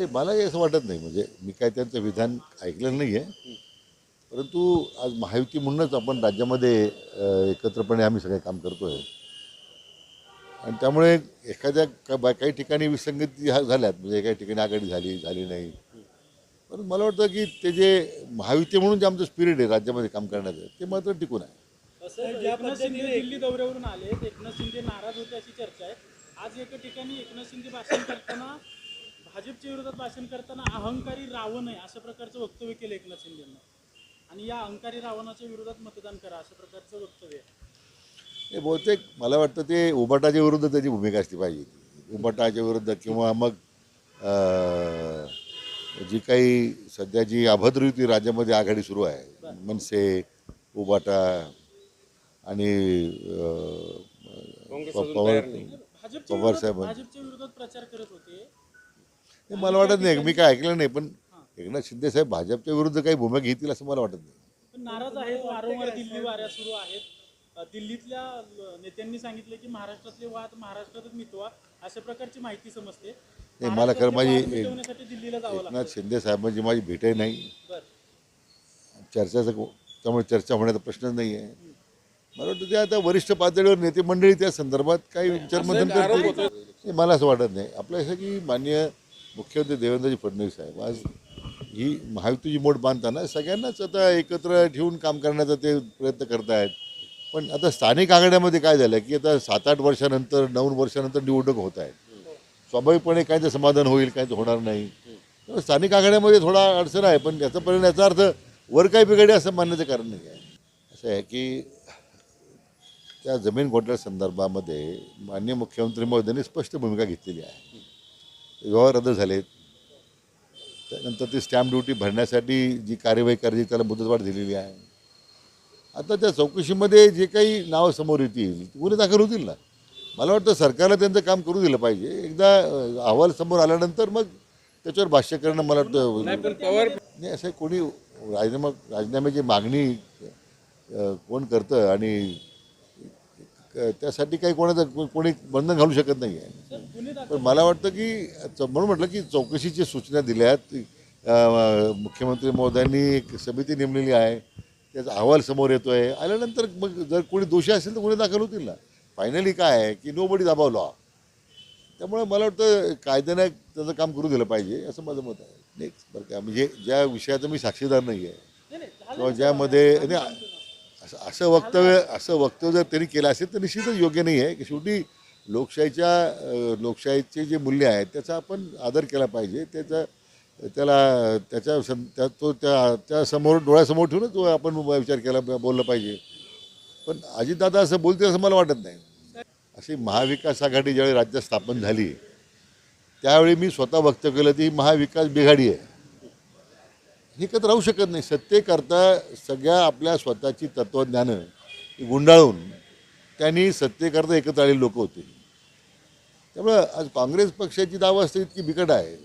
हे मलाही असं वाटत नाही. म्हणजे मी काय त्यांचं विधान ऐकलेलं नाही आहे. परंतु आज महायुती म्हणूनच आपण राज्यामध्ये एकत्रपणे आम्ही सगळे काम करतो आहे आणि त्यामुळे एखाद्या काही ठिकाणी विसंगती हा- झाल्यात. म्हणजे काही ठिकाणी आघाडी झाली झाली नाही. पण मला वाटतं की ते जे महायुती म्हणून जे आमचं स्पिरिट आहे राज्यामध्ये काम करण्याचं ते मात्र टिकून आहे. दिल्ली दौऱ्यावरून आले एकनाथ शिंदे नाराज होते अशी चर्चा आहे. आज एका ठिकाणी एकनाथ शिंदे भाषण करताना भाजपच्या विरोधात भाषण करताना अहंकारी रावण आहे अशा प्रकारचं वक्तव्य केलं एकनाथ शिंदेनं. आणि या अहंकारी रावणाच्या विरोधात मतदान करा अशा प्रकारचं वक्तव्य आहे. हे बहुतेक मला वाटतं ते उबाटाच्या विरुद्ध त्याची भूमिका असली पाहिजे. उबाटाच्या विरुद्ध किंवा मग अं, जी काही सध्या जी अभद्र युती राज्यामध्ये आघाडी सुरू आहे मनसे उबाटा आणि पवार साहेब भाजपच्या विरोधात प्रचार करत होते. हे मला वाटत नाही. मी काय ऐकलं नाही पण एकनाथ शिंदे साहेब भाजपच्या विरुद्ध काही भूमिका घेतील असं मला वाटत नाही. पण नाराज आहेत वारंवार दिल्ली वाऱ्या सुरू आहेत. दिल्लीतल्या नेत्यांनी सांगितलं की महाराष्ट्रातले वाद महाराष्ट्रातच मिटवा अशा प्रकारची माहिती समजते. नाही मला खरं माझी एकनाथ शिंदे साहेबांची माझी भेटही नाही. चर्चाचं त्यामुळे चर्चा होण्याचा प्रश्नच नाही आहे. मला वाटतं ते आता वरिष्ठ पातळीवर नेते मंडळी त्या संदर्भात काही विचारमंथन करतील. नाही, मला असं वाटत नाही. आपलं असं की माननीय मुख्यमंत्री देवेंद्रजी फडणवीस साहेब आज ही महायुतीची मोठ बांधताना सगळ्यांनाच आता एकत्र ठेवून काम करण्याचा ते प्रयत्न करतायत. पण आता स्थानिक आघाड्यामध्ये काय झालं की आता सात आठ वर्षानंतर नऊ वर्षानंतर निवडणूक होत आहेत स्वाभाविकपणे काय ते समाधान होईल काय होणार नाही. स्थानिक आघाड्यामध्ये थोडा अडचण आहे पण याचा परिणाम याचा अर्थ वर काय बिघडे असं मानण्याचं कारण नाही आहे. असं आहे की त्या जमीन घोटाळ्या संदर्भामध्ये माननीय मुख्यमंत्री महोदयांनी स्पष्ट भूमिका घेतलेली आहे. व्यवहार रद्द झालेत त्यानंतर ती स्टॅम्प ड्युटी भरण्यासाठी जी कार्यवाही करायची त्याला मुदतवाढ दिलेली आहे. आता त्या चौकशीमध्ये जे काही नावं समोर येतील गुन्हे दाखल होतील ना. मला वाटतं सरकारला त्यांचं काम करू दिलं पाहिजे. एकदा अहवाल समोर आल्यानंतर मग त्याच्यावर भाष्य करणं मला वाटतं नाही असं कोणी राजीनामा राजीनाम्याची मागणी कोण करतं आणि त्यासाठी काही कोणाचं कोणी बंधन घालू शकत नाही आहे पण मला वाटतं की म्हणून म्हटलं की चौकशीची सूचना दिल्यात मुख्यमंत्री महोदयांनी एक समिती नेमलेली आहे. त्याचा अहवाल समोर येतो आहे आल्यानंतर मग जर कोणी दोषी असेल तर गुन्हे दाखल होतील ना? फायनली काय आहे की नो बडी दाबाव लॉ त्यामुळे मला वाटतं कायद्याने त्याचं काम करू दिलं पाहिजे असं माझं मत आहे. नेक्स्ट बरं का म्हणजे ज्या विषयाचं मी साक्षीदार नाही आहे किंवा ज्यामध्ये नाही, असं असं वक्तव्य असं वक्तव्य जर त्यांनी केलं असेल तर निश्चितच योग्य नाही आहे. की शेवटी लोकशाहीच्या लोकशाहीचे जे मूल्य आहेत त्याचा आपण आदर केला पाहिजे. त्याचा त्याला त्याच्या सं- त्या तो त्या त्यासमोर डोळ्यासमोर ठेवूनच तो आपण विचार केला बोललं पाहिजे. पण अजितदादा असं बोलते असं मला वाटत नाही. अशी महाविकास आघाडी ज्यावेळी राज्यात स्थापन झाली त्यावेळी मी स्वतः वक्त केलं ती महाविकास बिघाडी आहे. हे कत राहू शकत नाही. सत्तेकरता सगळ्या आपल्या स्वतःची तत्त्वज्ञानं गुंडाळून त्यांनी सत्तेकरता एकत्र आलेली लोक होते. त्यामुळं आज काँग्रेस पक्षाची दावा इतकी बिकट आहे.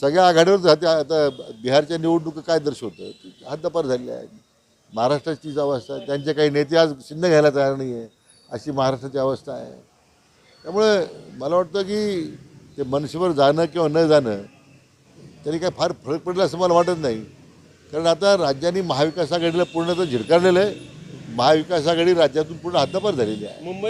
सगळ्या आघाडीवर जाते आता बिहारच्या निवडणुका काय दर्शवतं? हद्दपार झालेल्या आहेत महाराष्ट्राची तीच अवस्था आहे त्यांचे काही नेते आज चिन्ह घ्यायला तयार नाही आहे अशी महाराष्ट्राची अवस्था आहे. त्यामुळं मला वाटतं की ते मनसेवर जाणं किंवा न जाणं तरी काय फार फरक पडला असं मला वाटत नाही. कारण आता राज्यांनी महाविकास आघाडीला पूर्णतः झिडकारलेलं आहे. महाविकास आघाडी राज्यातून पूर्ण हद्दपार झालेली आहे. मुंबई